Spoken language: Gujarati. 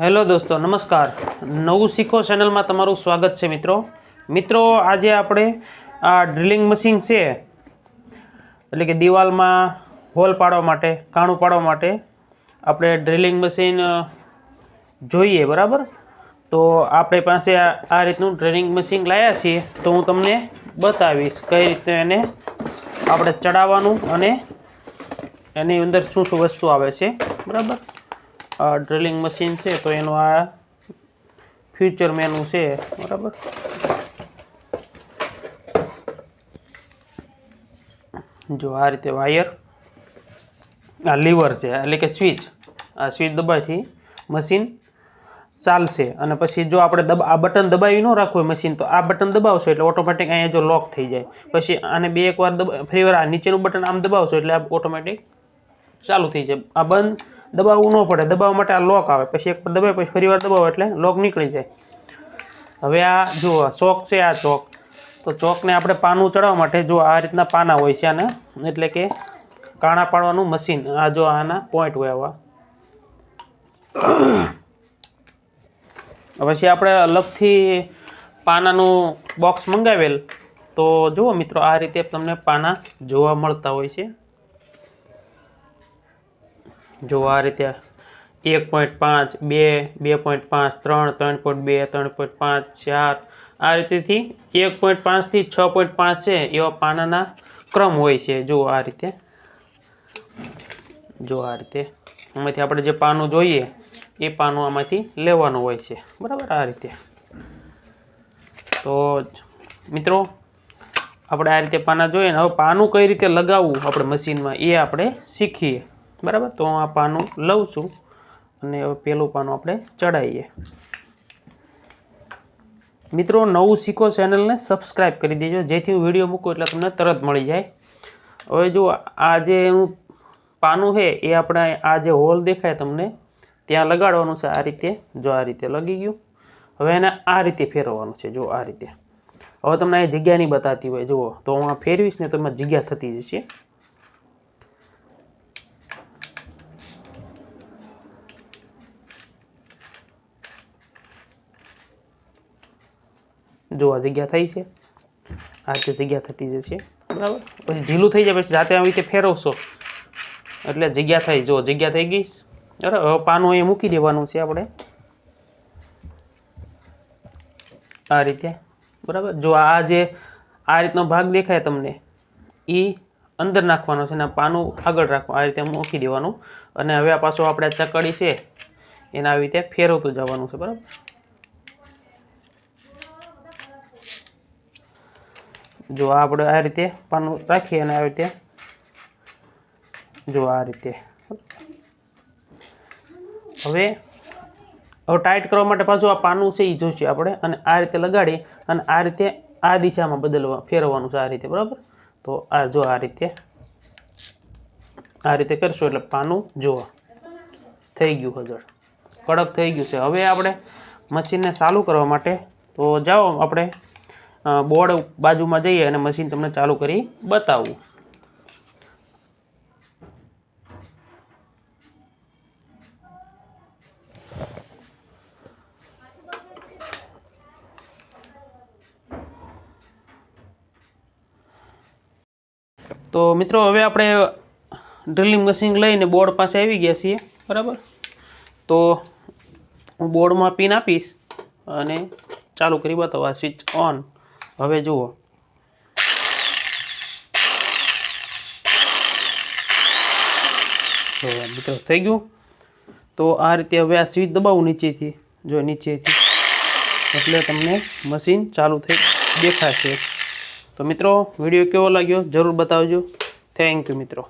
હેલો દોસ્તો, નમસ્કાર. નવું શીખો ચેનલમાં તમારું સ્વાગત છે મિત્રો. મિત્રો, આજે આપણે આ ડ્રિલિંગ મશીન છે, એટલે કે દિવાલમાં હોલ પાડવા માટે, કાણું પાડવા માટે આપણે ડ્રિલિંગ મશીન જોઈએ, બરાબર? તો આપણે પાસે આ રીતનું ડ્રિલિંગ મશીન લાવ્યા છીએ. તો હું તમને બતાવીશ કઈ રીતે એને આપણે ચડાવવાનું અને એની અંદર શું શું વસ્તુ આવે છે, બરાબર? ડ્રિલિંગ મશીન છે, તો એનું આ ફ્યુચર મેનુ છે, બરાબર? જો આ રીતે વાયર આ લીવર છે, એટલે કે સ્વિચ આ સ્વિચ દબાવથી મશીન ચાલશે. અને પછી જો આપણે દબા, આ બટન દબાવી ન રાખવું હોય મશીન તો આ બટન દબાવશો એટલે ઓટોમેટિક અહીંયા જો લોક થઈ જાય. પછી આને બે એકવાર દબા, ફરી વાર આ નીચેનું બટન આમ દબાવશો એટલે આ ઓટોમેટિક ચાલુ થઈ જાય. આ બંધ દબાવવું ન પડે. દબાવવા માટે આ લોક આવે. પછી એક પર દબાવે પછી ફરી વાર દબાવો એટલે લોક નીકળી જાય. હવે આ જુઓ ચોક છે આ ચોક. તો ચોકને આપણે પાનું ચડાવવા માટે જો આ રીતના પાના હોય છે આને, એટલે કે કાણા પાડવાનું મશીન આ જો આના પોઈન્ટ હોય આવા. પછી આપણે અલગથી પાનાનું બોક્સ મંગાવેલ. તો જુઓ મિત્રો, આ રીતે તમને પાના જોવા મળતા હોય છે. જો આ રીતે એક પોઈન્ટ પાંચ, બે બે પોઈન્ટ પાંચ, ત્રણ ત્રણ પોઈન્ટ બે, ત્રણ પોઈન્ટ પાંચ, ચાર, આ રીતેથી એક પોઈન્ટ પાંચથી છ પોઈન્ટ પાંચ છે એવા પાનાના ક્રમ હોય છે. જો આ રીતે, જો આ રીતે, આમાંથી આપણે જે પાનું જોઈએ એ પાનું આમાંથી લેવાનું હોય છે. બરાબર? આ રીતે. તો મિત્રો, આપણે આ રીતે પાના જોઈએ ને હવે પાનું કઈ રીતે લગાવવું આપણે મશીનમાં એ આપણે શીખીએ. બરાબર? તો હું આ પાનું લઉં છું. અને હવે પેલું પાનું આપણે ચડાવીએ મિત્રો, નવું શીખો ચેનલને સબસ્ક્રાઈબ કરી દેજો. જેથી હું વીડિયો મૂકું એટલે તમને તરત મળી જાય. હવે જો આ જે હું પાનું છે, એ આપણે આ જે હોલ દેખાય તમને, ત્યાં લગાડવાનું છે આ રીતે. જો આ રીતે લગી ગયું. હવે એને આ રીતે ફેરવવાનું છે. જો આ રીતે. હવે તમને આ જગ્યા નહીં બતાતી હોય. જુઓ, તો હું આ ફેરવીશ ને તમે જગ્યા થતી જશે. જો આ જગ્યા થઈ છે. આ રીતે જગ્યા થતી જશે બરાબર? પછી ઢીલું થઈ જાય, પછી જાતે આવી રીતે ફેરવશો. એટલે જગ્યા થઈ, જો જગ્યા થઈ ગઈ. બરાબર? હવે પાનું એ મૂકી દેવાનું છે આપણે. આ રીતે. બરાબર? જો આ જે, આ રીતનો ભાગ દેખાય તમને એ અંદર નાખવાનો છે અને પાનું આગળ રાખવાનું, આ રીતે મૂકી દેવાનું. અને હવે આ પાછો આપણે ચકડી છે, એને આવી રીતે ફેરવતું જવાનું છે, બરાબર? જો આપણે આ રીતે પાનું રાખીએ અને આ રીતે જો આ રીતે. હવે હવે ટાઈટ કરવા માટે પાછું આ પાનું છે એ જોઈશે આપણે અને આ રીતે લગાડી અને આ રીતે આ દિશામાં બદલવા, ફેરવવાનું છે આ રીતે, બરાબર? તો આ જો આ રીતે આ રીતે કરશું એટલે પાનું જોવા થઈ ગયું હજળ. કડક થઈ ગયું છે. હવે આપણે મશીનને ચાલુ કરવા માટે તો જાઓ આપણે બોર્ડ બાજુમાં જઈએ અને મશીન તમને ચાલુ કરી બતાવું. તો મિત્રો, હવે આપણે ડ્રિલિંગ મશીન લઈને બોર્ડ પાસે આવી ગયા છીએ, બરાબર? તો હું બોર્ડમાં પિન આપીશ અને ચાલુ કરી બતાવો. આ સ્વિચ ઓન હવે જુઓ. મિત્રો, થઈ ગયું? તો આ રીતે હવે આ સ્વિચ દબાવું નીચેથી, જો નીચેથી. એટલે તમને મશીન ચાલુ થઈ દેખાશે. તો મિત્રો, વીડિયો કેવો લાગ્યો? જરૂર બતાવજો. થેન્ક યુ મિત્રો.